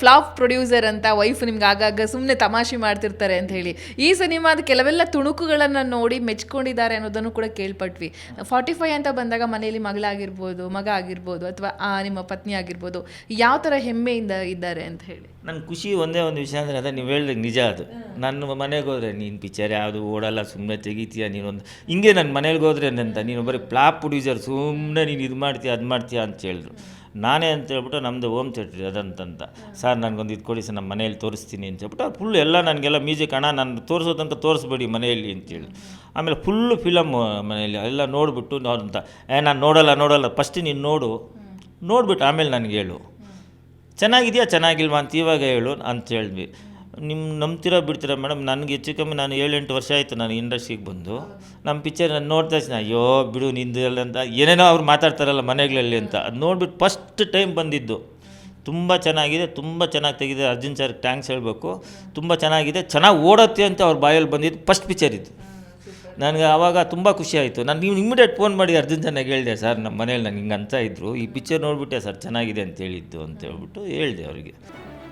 Flap producer ಅಂತ wife ನಿಮ್ಗೆ ಆಗಾಗ ಸುಮ್ಮನೆ ತಮಾಷೆ ಮಾಡ್ತಿರ್ತಾರೆ ಅಂತ ಹೇಳಿ. ಈ ಸಿನಿಮಾದ ಕೆಲವೆಲ್ಲ ತುಣುಕುಗಳನ್ನು ನೋಡಿ ಮೆಚ್ಕೊಂಡಿದ್ದಾರೆ ಅನ್ನೋದನ್ನು ಕೂಡ ಕೇಳ್ಪಟ್ವಿ. ಫಾರ್ಟಿ ಫೈವ್ ಅಂತ ಬಂದಾಗ ಮನೆಯಲ್ಲಿ ಮಗಳಾಗಿರ್ಬೋದು, ಮಗ ಆಗಿರ್ಬೋದು ಅಥವಾ ನಿಮ್ಮ ಪತ್ನಿ ಆಗಿರ್ಬೋದು, ಯಾವ ಥರ ಹೆಮ್ಮೆಯಿಂದ ಇದ್ದಾರೆ ಅಂತ ಹೇಳಿ. ನನ್ನ ಖುಷಿ ಒಂದೇ ಒಂದು ವಿಷಯ ಅಂದರೆ ಅದೇ ನೀವು ಹೇಳಿದ್ರೆ ನಿಜ ಅದು. ನನ್ನ ಮನೆಗೆ ಹೋದರೆ ನೀನು ಪಿಕ್ಚರ್ ಯಾವುದು ಓಡಲ್ಲ ಸುಮ್ಮನೆ ತೆಗಿತೀಯ ನೀನೊಂದು ಹಿಂಗೆ ನನ್ನ ಮನೇಲಿ ಹೋದ್ರೆ ಅಂತ ನೀನು ಬರೀ ಪ್ಲಾಪ್ ಪ್ರೊಡ್ಯೂಸರ್ ಸುಮ್ಮನೆ ನೀನು ಇದು ಮಾಡ್ತೀಯ, ಅದು ಮಾಡ್ತೀಯ ಅಂತ ಹೇಳಿದ್ರು. ನಾನೇ ಅಂತ ಹೇಳ್ಬಿಟ್ಟು ನಮ್ಮದು ಓಮ್ ಥಿಯೇಟ್ರ್ ಅದಂತಂತ ಸರ್, ನನಗೊಂದು ಇದು ಕೊಡಿ ಸರ್ ನಮ್ಮ ಮನೇಲಿ ತೋರಿಸ್ತೀನಿ ಅಂತ ಹೇಳ್ಬಿಟ್ಟು ಫುಲ್ ಎಲ್ಲ ನನಗೆಲ್ಲ ಮ್ಯೂಸಿಕ್, ಅಣ್ಣ, ನಾನು ತೋರಿಸೋದಂತ ತೋರಿಸ್ಬೇಡಿ ಮನೆಯಲ್ಲಿ ಅಂತೇಳಿ. ಆಮೇಲೆ ಫುಲ್ಲು ಫಿಲಮ್ ಮನೆಯಲ್ಲಿ ಎಲ್ಲ ನೋಡಿಬಿಟ್ಟು ಅಂತ ಏ, ನಾನು ನೋಡಲ್ಲ ನೋಡಲ್ಲ ಫಸ್ಟ್ ನೀನು ನೋಡು. ನೋಡಿಬಿಟ್ಟು ಆಮೇಲೆ ನನಗೆ ಹೇಳು. ಚೆನ್ನಾಗಿದೆಯಾ, ಚೆನ್ನಾಗಿಲ್ವಾ ಅಂತ ಇವಾಗ ಹೇಳು ಅಂತ ಹೇಳಿದ್ವಿ. ನಿಮ್ಮ ನಂಬ್ತೀರಾ ಬಿಡ್ತೀರಾ ಮೇಡಮ್, ನನಗೆ ಹೆಚ್ಚು ಕಮ್ಮಿ ನಾನು ಏಳೆಂಟು ವರ್ಷ ಆಯಿತು ನಾನು ಇಂಡಸ್ಟ್ರಿಗೆ ಬಂದು. ನಮ್ಮ ಪಿಕ್ಚರ್ ನಾನು ನೋಡ್ತಾ ಇದ್ದೀನಿ, ಅಯ್ಯೋ ಬಿಡು ನಿಂದು ಎಲ್ಲ ಅಂತ ಏನೇನೋ ಅವ್ರು ಮಾತಾಡ್ತಾರಲ್ಲ ಮನೆಗಳಲ್ಲಿ ಅಂತ. ಅದು ನೋಡ್ಬಿಟ್ಟು ಫಸ್ಟ್ ಟೈಮ್ ಬಂದಿದ್ದು. ತುಂಬ ಚೆನ್ನಾಗಿದೆ, ತುಂಬ ಚೆನ್ನಾಗಿ ತೆಗಿದೆ ಅರ್ಜುನ್ ಸರ್ ಟ್ಯಾಂಕ್ಸ್ ಹೇಳಬೇಕು. ತುಂಬ ಚೆನ್ನಾಗಿದೆ, ಚೆನ್ನಾಗಿ ಓಡತ್ತೆ ಅಂತ ಅವ್ರ ಬಾಯಲ್ಲಿ ಬಂದಿದ್ದು ಫಸ್ಟ್ ಪಿಕ್ಚರ್ ಇದು ನನಗೆ ಆವಾಗ ತುಂಬ ಖುಷಿ ಆಯಿತು. ನಾನು ನೀವು ಇಮಿಡಿಯೇಟ್ ಫೋನ್ ಮಾಡಿ ಅರ್ಜುನ್ ಚೆನ್ನಾಗಿ ಹೇಳಿದೆ ಸರ್ ನಮ್ಮ ಮನೇಲಿ ನನಗೆ ಹಿಂಗೆ ಅಂತ ಇದ್ದರು ಈ ಪಿಕ್ಚರ್ ನೋಡಿಬಿಟ್ಟೆ, ಸರ್, ಚೆನ್ನಾಗಿದೆ ಅಂತ ಹೇಳಿದ್ದು ಅಂತ ಹೇಳ್ಬಿಟ್ಟು ಹೇಳಿದೆ ಅವರಿಗೆ.